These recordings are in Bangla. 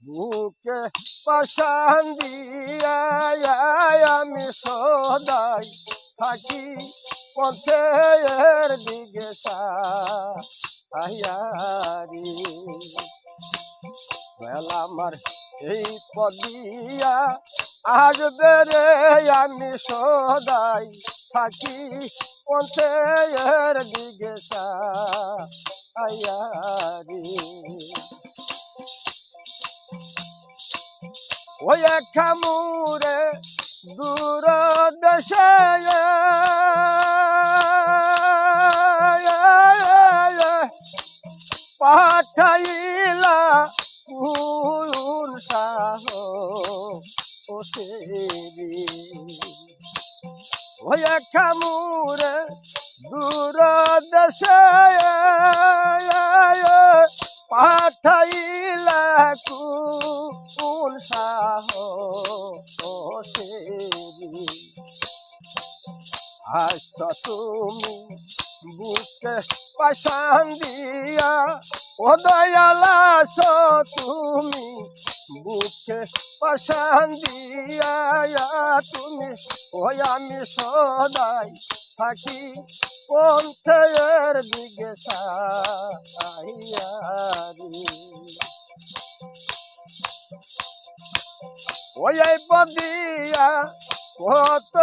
বুকে পাশান আমি সদাই থাকি পথের দিকে আয়ারি বেলা আমার এই পদিয়া আজ বেড়ে আমি সদাই থাকি পথের দিকে আয়ারি ওই খামুরে দূর দেশে পাঠাইলা কুন সাহ ও সেরি ওই খামুরে দূর পাঠাইলা কুন তুমি বুকে পাশান দিয়া, ও দয়ালা তুমি বুকে পাশান দিয়া তুমি ওই আমি সদাই থাকি পন্থের দিকে সাইয়ারি ওই পদিয়া কত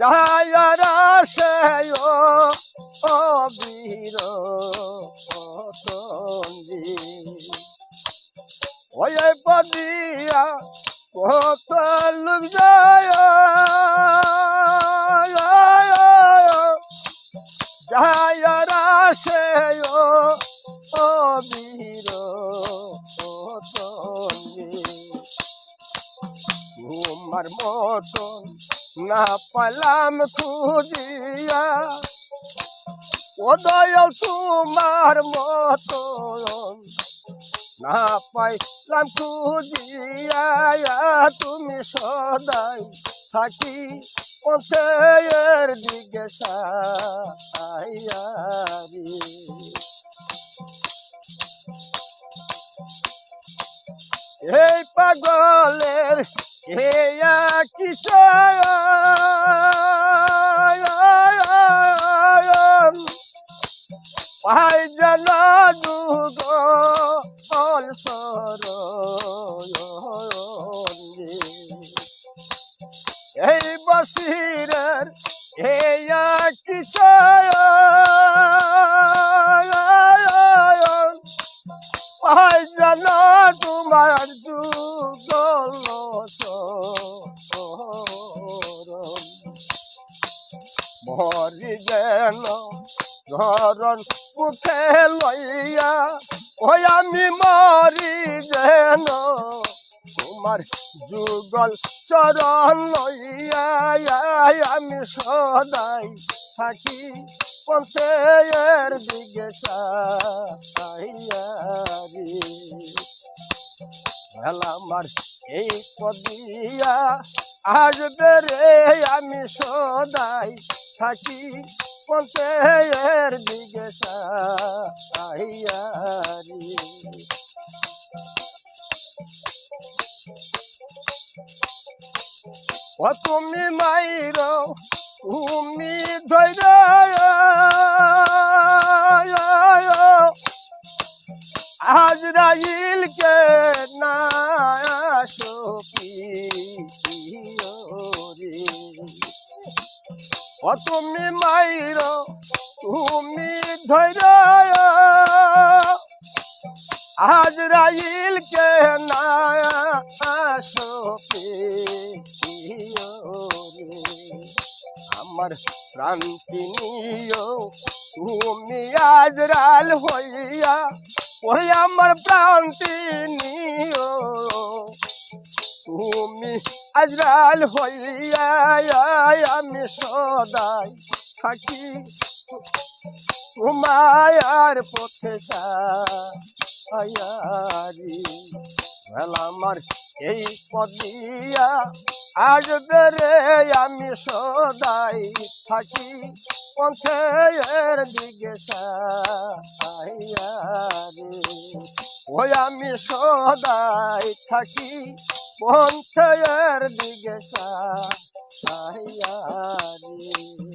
যায়ারা সে ও বীর তন্দি ওই এই পদিয়া কত লোক যায় যায়ারা সে ও তোমার মতন না পালাম খুঁজিয়া। ও দয়াল তোমার মতন না পাইলাম খুঁজিয়া। তুমি সদাই থাকি পথের দিকে সাইয়ারি এই কিশোর পাই যেন দুগ সর এই বসিরের হেয়া ধরন মুখে লইয়া, ওই আমি মরি যেন। তোমার যুগল চরণ লইয়া আমি সদাই থাকি পঞ্চের দিকে আমার এই পদিয়া আজ বেড়ে আমি সদাই থাকি পঞ্চের দিকে সাইয়ারি ও তুমি মাইর তুমি ধৈর্য আজরাইল কে ও তুমি মাইর, তুমি ধৈর্য আজরাইল কে না আমার প্রান্তি নিও। তুমি আজরাল হইয়া ওই আমার প্রান্তি নিও। তুমি আজরাল হইয়া আমি সদাই থাকি। তোমার পথে বেলা আমার এই পদিয়া আজ বেড়ে আমি সদাই থাকি পঞ্চের দিকে চাহিয়া রে ওই আমি সদাই থাকি পঞ্চের দিকে চাহিয়া রে।